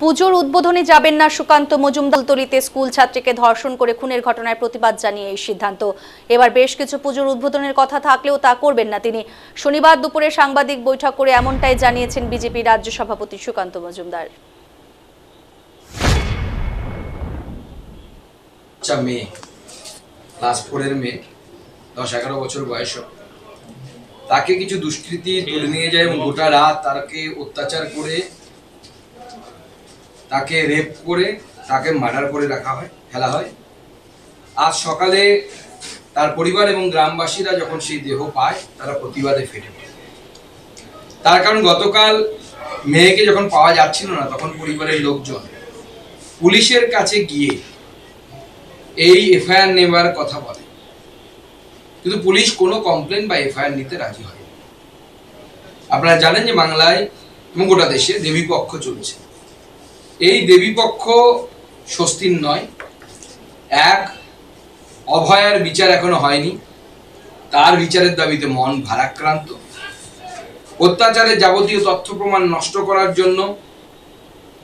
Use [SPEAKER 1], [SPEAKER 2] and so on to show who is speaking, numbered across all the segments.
[SPEAKER 1] পুজোর উদ্বোধনে যাবেন না সুকান্ত মজুমদার। তলিতে স্কুল ছাত্রীকে ধর্ষণ করে খুনের ঘটনায় প্রতিবাদ জানিয়ে এই সিদ্ধান্ত। এবার বেশ কিছু পুজোর উদ্বোধনের কথা থাকলেও তা করবেন না তিনি। শনিবার দুপুরে সাংবাদিক বৈঠক করে এমনটাই জানিয়েছেন বিজেপি রাজ্য সভাপতি সুকান্ত মজুমদার।
[SPEAKER 2] বয়স। তাকে কিছু দুষ্কৃতি তুলে নিয়ে যায় গোটা রাত। তাকে অত্যাচার করে তাকে রেপ করে, তাকে মার্ডার করে রাখা হয়, ফেলা হয়। আজ সকালে তার পরিবার এবং গ্রামবাসীরা যখন সেই দেহ পায়, তারা প্রতিবাদে ফেটে পড়ে। তার কারণ গতকাল মেয়েকে যখন পাওয়া যাচ্ছিল না, তখন পরিবারের লোকজন পুলিশের কাছে গিয়ে এই এফআইআর নেবার কথা বলে। কিন্তু পুলিশ কোনো কমপ্লেন বা এফআইআর নিতে রাজি হয় আপনারা জানেন যে বাংলায় এবং গোটা দেশে দেবীপক্ষ চলছে। এই দেবীপক্ষ স্বস্তির নয়। এক, অভয়ার বিচার এখনও হয়নি। তার বিচারের দাবিতে মন ভারাক্রান্ত। অত্যাচারের যাবতীয় তথ্য প্রমাণ নষ্ট করার জন্য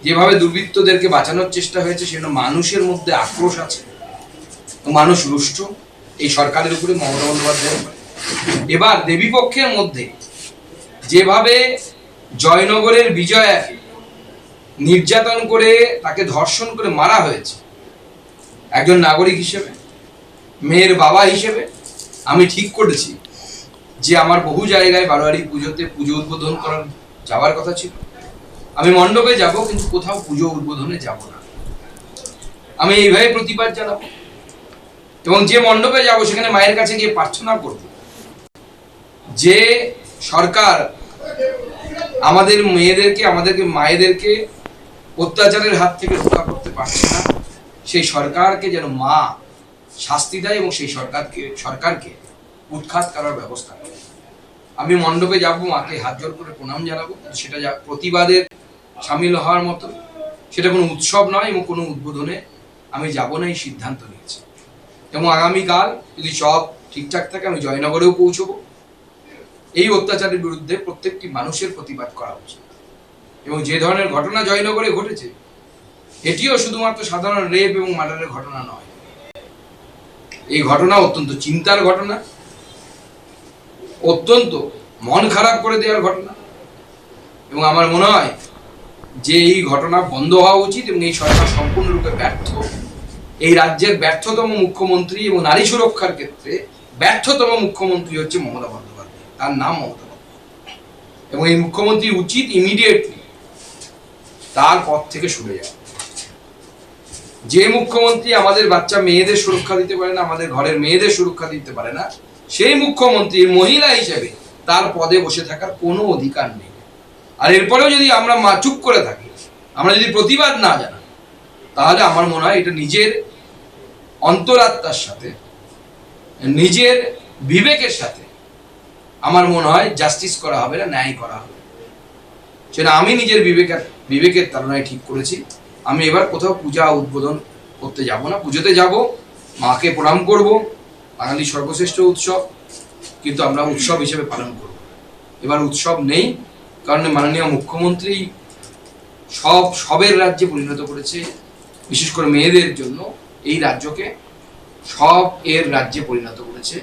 [SPEAKER 2] যেভাবে দুর্বৃত্তদেরকে বাঁচানোর চেষ্টা হয়েছে, সেজন্য মানুষের মধ্যে আক্রোশ আছে। মানুষ রুষ্ট। এই সরকারের উপরে মমতা বন্দ্যোপাধ্যায়ের উপরে। এবার দেবীপক্ষের মধ্যে যেভাবে জয়নগরের বিজয়াকে নির্যাতন করে তাকে ধর্ষণ করে মারা হয়েছে। একজন নাগরিক হিসেবে, মেয়ের বাবা হিসেবে আমি ঠিক করেছি যে আমার বহু জায়গায় বারোয়ারি পুজোতে পুজো উদ্বোধন করার যাওয়ার কথা ছিল। আমি মণ্ডপে যাব, কিন্তু কোথাও পুজো উদ্বোধনে যাব না। আমি এইভাবে প্রতিবাদ জানাব এবং যে মণ্ডপে যাব, সেখানে মায়ের কাছে গিয়ে প্রার্থনা করব যে সরকার আমাদের মেয়েদেরকে, আমাদেরকে, মায়েদেরকে অত্যাচারের হাত থেকে রক্ষা করতে পারছে না। সেই সরকারকে যেন মা শাস্তি দেয় এবং সেই সরকারকে সরকারকে উৎখাত করার ব্যবস্থা করে। আমি মণ্ডপে যাব, মাকে হাত জোর করে প্রণাম জানাব সেটা যা প্রতিবাদের সামিল হওয়ার মতো, সেটা কোনো উৎসব নয় এবং কোনো উদ্বোধনে আমি যাব না, এই সিদ্ধান্ত নিয়েছি। এবং আগামীকাল যদি সব ঠিকঠাক থাকে, আমি জয়নগরেও পৌঁছবো। এই অত্যাচারের বিরুদ্ধে প্রত্যেকটি মানুষের প্রতিবাদ করা উচিত। এবং যে ধরনের ঘটনা জয়নগরে ঘটেছে, এটিও শুধুমাত্র সাধারণ রেপ এবং মার্ডারের ঘটনা নয়। এই ঘটনা অত্যন্ত চিন্তার ঘটনা, অত্যন্ত মন খারাপ করে দেওয়ার ঘটনা, এবং আমার মনে হয় যে এই ঘটনা বন্ধ হওয়া উচিত এবং এই সরকার সম্পূর্ণরূপে ব্যর্থ। এই রাজ্যের ব্যর্থতম মুখ্যমন্ত্রী এবং নারী সুরক্ষার ক্ষেত্রে ব্যর্থতম মুখ্যমন্ত্রী হচ্ছে মমতা বন্দ্যোপাধ্যায়। তার নাম মমতা বন্দ্যোপাধ্যায়। এবং এই মুখ্যমন্ত্রী উচিত ইমিডিয়েটলি তার পথ থেকে সরে যাওয়া যে মুখ্যমন্ত্রী আমাদের বাচ্চা মেয়েদের সুরক্ষা দিতে পারে না, আমাদের ঘরের মেয়েদের সুরক্ষা দিতে পারে না, সেই মুখ্যমন্ত্রী মহিলা হিসেবে তার পদে বসে থাকার কোনো অধিকার নেই। আর এরপরেও যদি আমরা মা, চুপ করে থাকি, আমরা যদি প্রতিবাদ না জানাই, তাহলে আমার মনে হয় এটা নিজের অন্তরাত্মার সাথে, নিজের বিবেকের সাথে আমার মনে হয় জাস্টিস করা হবে না, ন্যায় করা হবে। সেটা আমি নিজের বিবেকের বিবেকের তারণায় ঠিক করেছি। আমি এবার কোথাও পূজা উদ্বোধন করতে যাব না। পুজোতে যাব, মাকে প্রণাম করব বাঙালির সর্বশ্রেষ্ঠ উৎসব, কিন্তু আমরা উৎসব হিসেবে পালন করব। এবার উৎসব নেই, কারণ মাননীয় মুখ্যমন্ত্রী সব, সবের রাজ্যে পরিণত করেছে। বিশেষ করে মেয়েদের জন্য এই রাজ্যকে সব এর রাজ্যে পরিণত করেছে।